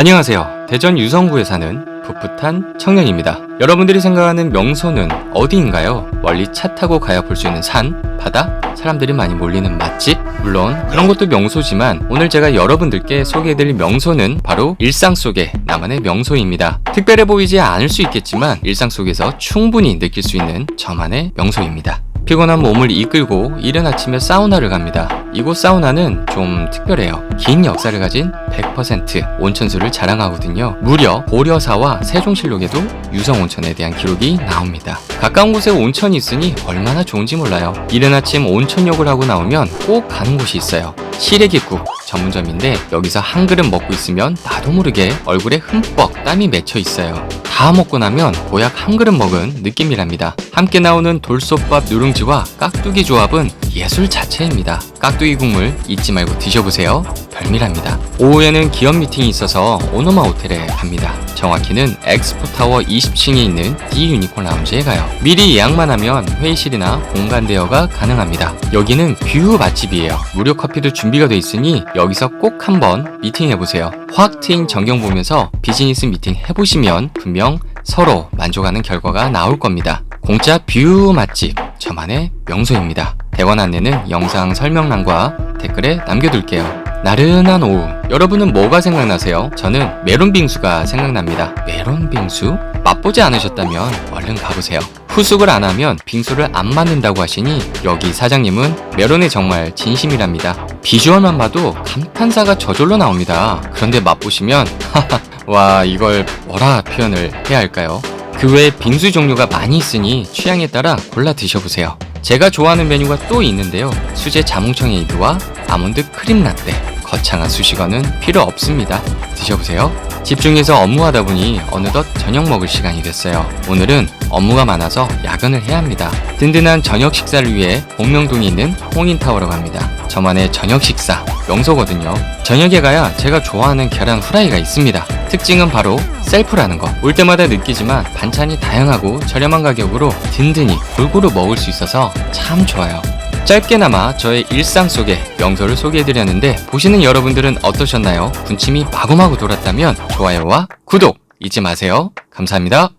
안녕하세요. 대전 유성구에 사는 풋풋한 청년입니다. 여러분들이 생각하는 명소는 어디인가요? 멀리 차 타고 가야 볼 수 있는 산, 바다, 사람들이 많이 몰리는 맛집? 물론 그런 것도 명소지만 오늘 제가 여러분들께 소개해드릴 명소는 바로 일상 속의 나만의 명소입니다. 특별해 보이지 않을 수 있겠지만 일상 속에서 충분히 느낄 수 있는 저만의 명소입니다. 피곤한 몸을 이끌고 이른 아침에 사우나를 갑니다. 이곳 사우나는 좀 특별해요. 긴 역사를 가진 100% 온천수를 자랑하거든요. 무려 고려사와 세종실록에도 유성온천에 대한 기록이 나옵니다. 가까운 곳에 온천이 있으니 얼마나 좋은지 몰라요. 이른 아침 온천욕을 하고 나오면 꼭 가는 곳이 있어요. 시래기국 전문점인데 여기서 한 그릇 먹고 있으면 나도 모르게 얼굴에 흠뻑 땀이 맺혀 있어요. 다 먹고 나면 보약 한 그릇 먹은 느낌이랍니다. 함께 나오는 돌솥밥 누룽지와 깍두기 조합은 예술 자체입니다. 깍두기 국물 잊지 말고 드셔보세요. 별미랍니다. 오후에는 기업 미팅이 있어서 오노마 호텔에 갑니다. 정확히는 엑스포타워 20층에 있는 D 유니콘 라운지에 가요. 미리 예약만 하면 회의실이나 공간 대여가 가능합니다. 여기는 뷰 맛집이에요. 무료 커피도 준비가 돼 있으니 여기서 꼭 한번 미팅 해보세요. 확 트인 전경 보면서 비즈니스 미팅 해보시면 분명 서로 만족하는 결과가 나올 겁니다. 공짜 뷰 맛집 저만의 명소입니다. 대관 안내는 영상 설명란과 댓글에 남겨둘게요. 나른한 오후 여러분은 뭐가 생각나세요? 저는 메론 빙수가 생각납니다. 메론 빙수? 맛보지 않으셨다면 얼른 가보세요. 후숙을 안 하면 빙수를 안 만든다고 하시니 여기 사장님은 메론에 정말 진심이랍니다. 비주얼만 봐도 감탄사가 저절로 나옵니다. 그런데 맛보시면 와 이걸 뭐라 표현을 해야 할까요? 그 외에 빙수 종류가 많이 있으니 취향에 따라 골라 드셔보세요. 제가 좋아하는 메뉴가 또 있는데요. 수제 자몽청 에이드와 아몬드 크림 라떼. 거창한 수식어는 필요 없습니다. 드셔보세요. 집중해서 업무하다 보니 어느덧 저녁 먹을 시간이 됐어요. 오늘은 업무가 많아서 야근을 해야 합니다. 든든한 저녁 식사를 위해 공명동에 있는 홍인타워로 갑니다. 저만의 저녁 식사 명소거든요. 저녁에 가야 제가 좋아하는 계란 후라이가 있습니다. 특징은 바로 셀프라는 거. 올 때마다 느끼지만 반찬이 다양하고 저렴한 가격으로 든든히 골고루 먹을 수 있어서 참 좋아요. 짧게나마 저의 일상 속의 명소를 소개해드렸는데 보시는 여러분들은 어떠셨나요? 군침이 마구마구 돌았다면 좋아요와 구독 잊지 마세요. 감사합니다.